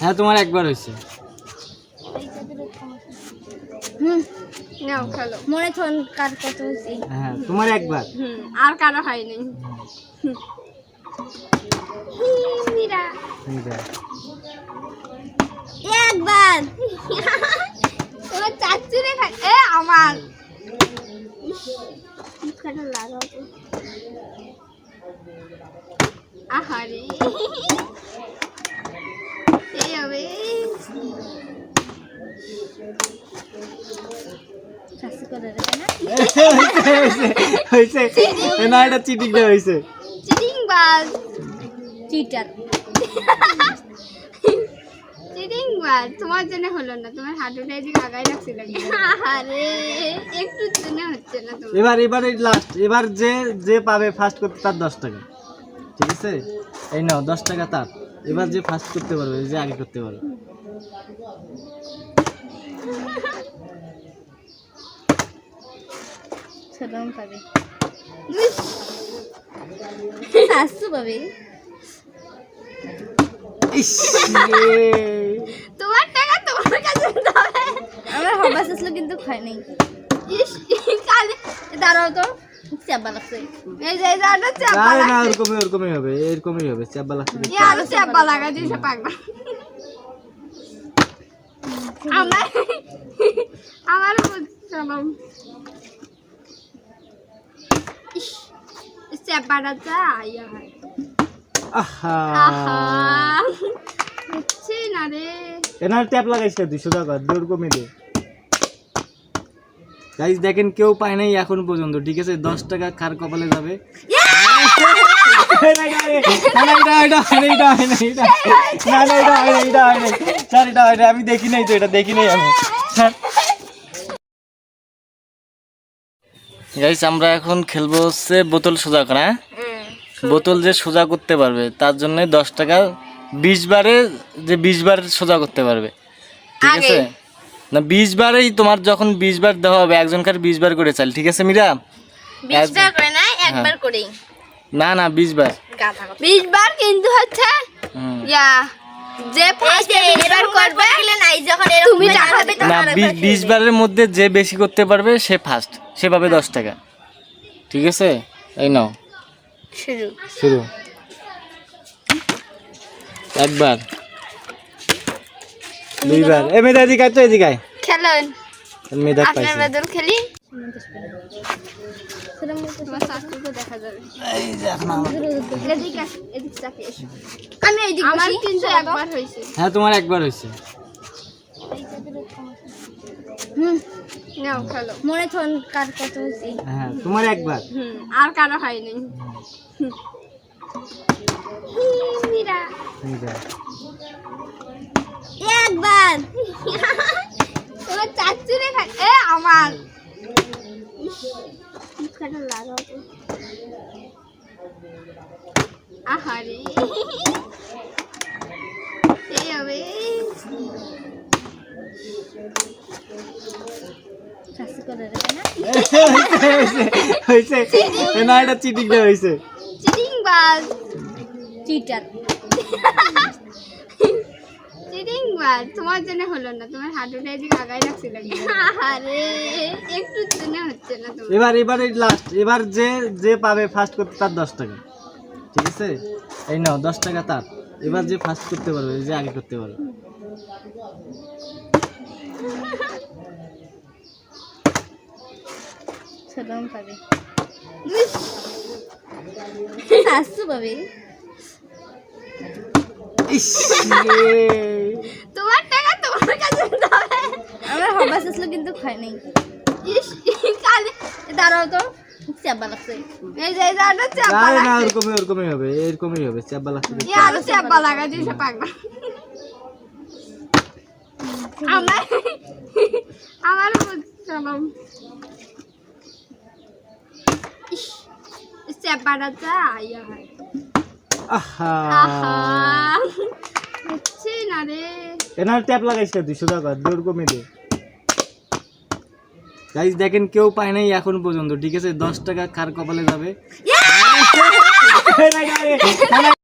হ্যাঁ তোমার একবার হয়েছে। নাও মনে থন কার কত হয়েছে। হ্যাঁ তোমার একবার। হুম আর কারও হয়নি। মীরা এই দেখ। একবার তোমার চাচ্ছু রে খাই এ আমার লাগাও আহারে। এই হবে না? এটা চিটিং হয়েছে। চিটিং বাজ। চিটার চিটিং বাজ। তোমার জন্য হলো না তোমার হাঁটুটা এদিকে আগায় রাখছিল আরে একটু জন্য হচ্ছে। এবার এবার এই লাস্ট এবার যে যে পাবে ফার্স্ট করতে তার দশ টাকা। ঠিক আছে? এই নাও দশ টাকা তার। এবার যে ফার্স্ট করতে পারবে যে আগে করতে পারবে। সালাম পাবে। শাশু পাবে। তোমার টাকা তোমার কাছে আমার হবাস আসলো কিন্তু খাই নাই। দাঁড়াও তো চাপা লাগছে। এই যে এই চাপা আরে না লাগছে। ওরকমই ওরকমই হবে এরকমই হবে চাপা লাগছে দেখতে। এ চাপা লাগা দিয়েছে পাগলা। আমার আমার বুঝলাম চাপাটা চাই হয় আহা। আহা। হচ্ছে না রে। এনার ট্যাপ লাগাইছে দুশো টাকা দৌড় কমে দে। গাইজ দেখেন কেউ পায় নাই এখন পর্যন্ত ঠিক আছে? দশ টাকা কার কপালে যাবে। আমি দেখি নাই তো এটা দেখি নাই আমি গাইস আমরা এখন খেলব হচ্ছে বোতল সোজা করা হ্যাঁ? বোতল যে সোজা করতে পারবে তার জন্য দশ টাকা বিশ বারে যে বিশ বার সোজা করতে পারবে ঠিক আছে? না বিশ বারেই তোমার যখন বিশ বার দেওয়া হবে একজনকার বিশ বার করে চাল ঠিক আছে মীরা? বিশ বার করে না একবার করেই। না না বিশ বার। বিশ বার কিন্তু হচ্ছে ইয়া যে যখন তুমি না বারের মধ্যে যে বেশি করতে পারবে সে ফার্স্ট সে পাবে দশ টাকা। ঠিক আছে? এই নাও। শুরু। শুরু। একবার। দুইবার এ মেয়েদা এদিকে তো এদিকে আয়। খেলুন। মেয়েদা আপনার বদল খেলি? হ্যাঁ তোমার একবার হয়েছে। হুম। নাও খেলো। মনে থন কার কত হয়েছে। হ্যাঁ তোমার একবার। হুম। আর কারও হয়নি। একবার তোমার চাচ্ছু রে এ আমার মুখখানা লাগাও তো। আহারে এই হবে হয়েছে হয়েছে না এটা চিটিং হয়েছে চিটিং বাজ চিটার চিটিং বাজ তোমার জন্য হলো না তোমার হাঁটুটা এদিকে আগায় রাখছিল আরে একটু জন্য হচ্ছে না তোমার। এবার এবার এই লাস্ট এবার যে যে পাবে ফার্স্ট করতে তার দশ টাকা। ঠিক আছে? এই নাও দশ টাকা তার। এবার যে ফার্স্ট করতে পারবে যে আগে করতে পারবে। সালাম পাবে। পাবে তোমার টাকা তোমার কাছে আমার হবাস আসলো কিন্তু খাই নাই। ইস কালে দাঁড়াও তো চাপা লাগছে। এই যে এই আরও চাপা আরে না লাগছে। ওরকমই ওরকমই হবে এরকমই হবে চাপা লাগছে দেখতে। এ চাপা লাগা দিয়েছে পাগলা। আমার হয় আহা। হচ্ছে না রে। এনার ট্যাপ লাগাইছে দুশো টাকা দৌড় কমে দে। গাইজ দেখেন কেউ পায় নাই এখন পর্যন্ত ঠিক আছে? দশ টাকা কার কপালে যাবে?